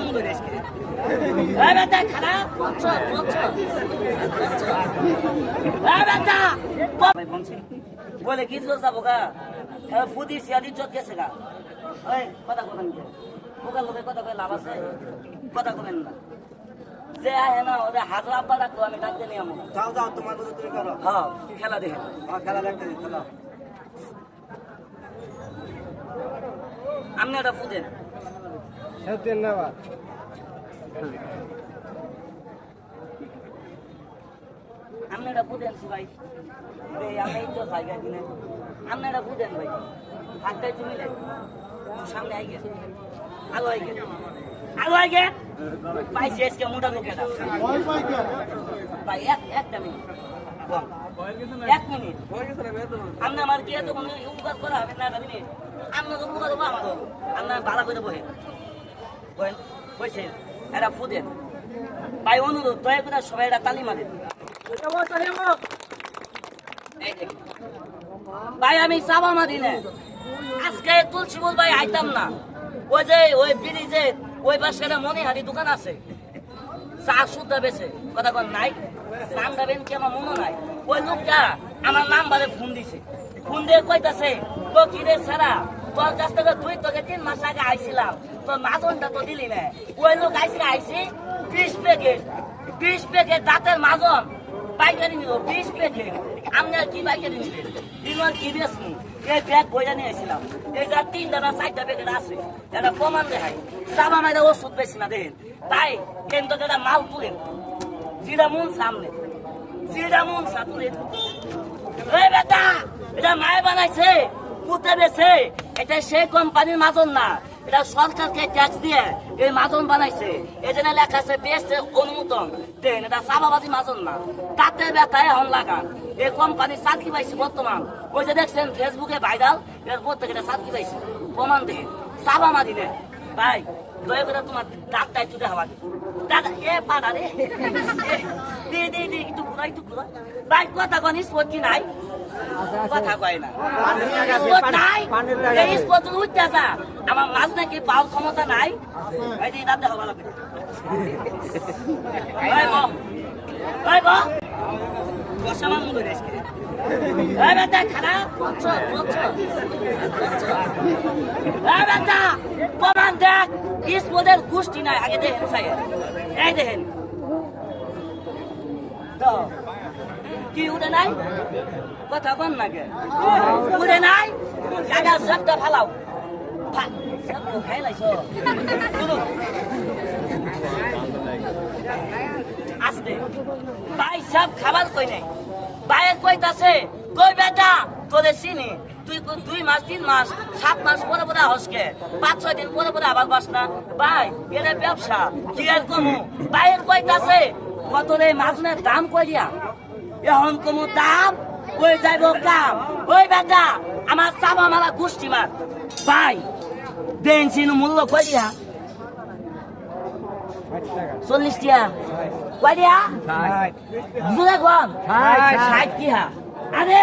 মতো রেস্কে এই বেটা খারাপ বচ্চ এই বেটা বলছি বলে কি জোর যাব গা ফুদি সিয়াদি চোখ গেছে গা ওই কথা কথা নিতে পোকা লোকে কথা কয়ে লাভ আছে কথা কবেন না যে আহে না আমি এটা বুঝেন ধন্যবাদ আপনি এটা বুঝেন ভাই। আমি তো জায়গা কিনে আপনি এটা বুঝেন ভাই। হাতটাই তুমি সামনে আই গেছে আলো আই গে। আলো আই গে? পাইছি আজকে মোটা লোকেরা ভাই এক একটা মিনিট। এক মিনিট। আপনি আমার কি এত কোনো উপকার করা হবে না মিনিট আপনার উপকার হব আমার আপনার ভালো করে বহে বসে এরা ফুদেন। ভাই, অনুরোধ, দয়া করে সবাই ভাই, আমি আজকে ভাই আইতাম না। ওই যে, ওই ব্রিজে, ওই পাশে মনিহারি দোকান আছে। চা শুদ্ধ বেছে। কথা কন, নাই? নাম দেবেন কি আমার মনে নাই? ওই লোকটা আমার নাম নাম্বারে ফোন দিছে। ফোন দিয়ে কইতাছে তো কি রে সারা তোর কাছ থেকে দুই তোকে তিন মাস আগে আইছিলাম। তোর মাজনটা তো দিলি না। ওই লোক আইসি আইসি বিশ প্যাকেট বিশ প্যাকেট দাঁতের মাজন পাইকারি নিল বিশ প্যাকেট আপনি আর কি পাইকারি নিলেন দিন কি বেসনি এই ব্যাগ বইটা নিয়ে এসেছিলাম এই যা তিনটা না চারটা প্যাকেট আছে, এটা প্রমাণ দেখাই। সাবা মাইরা ওষুধ বেশি না দেখেন তাই কিন্তু এটা মাল তুলেন জিরা মন সামনে। জিরা মন সা এই বেটা, এটা মায়ে বানাইছে। পুঁতে বেছে, এটা সেই কোম্পানির মাজন না। এটা সরকারকে ট্যাক্স দিয়ে এই মাজন বানাইছে। এই জন্য লেখা আছে বেস্ট অনুমোদন। দেন, এটা চাবাবাজি মাজন না। তাতে ব্যথায় এখন লাগান। এই কোম্পানি চাকরি পাইছে বর্তমান। ওই যে দেখছেন ফেসবুকে ভাইরাল এর প্রত্যেক এটা চাকরি পাইছে। প্রমাণ দিয়ে চাবা মারি নে ভাই, দয়া করে তোমার দাঁতটা একটু দেখাবা দাদা, এ পাড়া রে। দে দে দে, একটু ঘুরা একটু ঘুরা ভাই, কথা কোন স্পোর্ট কি নাই। কথা কয় না। নাই এই স্পোর্ট উঠতে যা। আমার মাছ নাকি, পাওয়ার ক্ষমতা নাই। এই যে দাঁত দেখা ভালো প্রমাণ দেখ গোষ্ঠী নাই। আগে দেখেন এই দেখেন। কি, উঠে নাই? কথা কন না কে? উঠে নাই? কাকা সবটা ফালাও। আসতে। ভাই সব খাবার কই নাই? ভাইয়ের কইতাছে, কই বেটা তোরে চিনি? তুই দুই মাস, তিন মাস, সাত মাস পরে পরে হসকে পাঁচ, ছয় দিন পরে পরে আবার বাস না? ভাই, এটা ব্যবসা। কি আর কমু? ভাইয়ের কইতাছে কত মাছনের দাম কইয়া এখন কমু দাম ওই যাইব কাম ওই বেটা আমার চাবা মারা গোষ্ঠী মার। ভাই দেন চিনু মূল্য কইয়া চল্লিশ টিয়া। কয় দিয়া? বুঝে কম ষাট টিয়া। আরে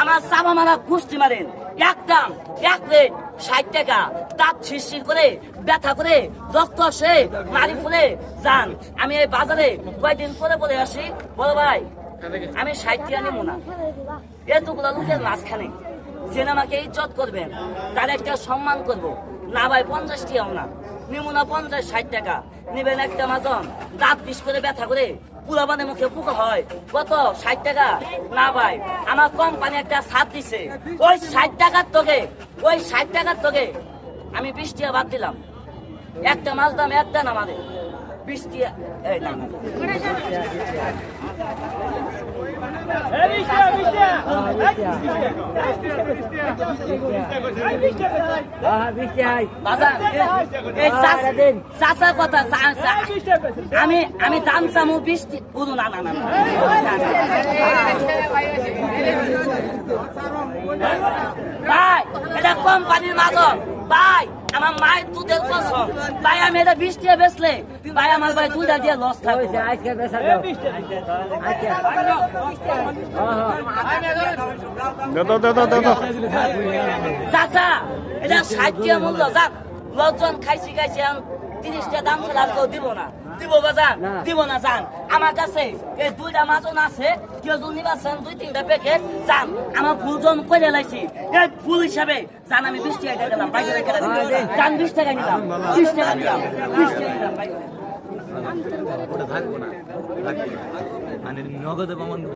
আমার চাবা মারা কুস্তি মারেন। এক দাম, এক প্লেট ষাট টাকা। দাঁত শিরশির করে, ব্যথা করে, রক্ত আসে, মারি ফুলে। যান, আমি এই বাজারে কয়দিন পরে পরে আসি। বলো ভাই, আমি ষাট টিয়া নেব না। এতগুলো লোকের মাঝখানে যে আমাকে ইজ্জত করবেন, তার একটা সম্মান করব। না ভাই, পঞ্চাশ টিয়াও না। নিমু না পঞ্চাশ, ষাট টাকা। নেবেন একটা মাজন, দাঁত বিষ করে ব্যথা করে পুরাবানে মুখে পোকা হয়। কত? ষাট টাকা? না ভাই, আমার কোম্পানি একটা ছাদ দিছে। ওই ষাট টাকার তোকে, ওই ষাট টাকার তোকে আমি বিশ বাদ দিলাম। একটা মাছ দাম এক দেন আমাদের। বিশ আমি আমি দাম চামু বৃষ্টি বুঝু না না না। ভাই এটা কোম্পানির মাজন ভাই আমার মায়ের দুধের কসম। ভাই আমি এটা বিশ টাকা বেচলে ভাই আমার ভাই দুধটা দিয়ে লস থাকবে। চাচা এটা ষাট টাকা মূল্য যাক। লজন খাইছি খাইছি তিরিশটা দাম ছাড়া আর কেউ দিব না। দিব বাজান দিব না যান আমার কাছে এই দুইটা মাজন আছে কেউ যদি নিবাসন দুই তিনটা প্যাকেট যান আমার ফুল জন করে লাইছি। এই ফুল হিসাবে যান আমি বিশ টাকা দিলাম বাইরে রেখে দিলাম যান বিশ টাকা নিলাম বিশ টাকা নিলাম বিশ টাকা নিলাম বাইরে ওটা থাকব না মানে নগদে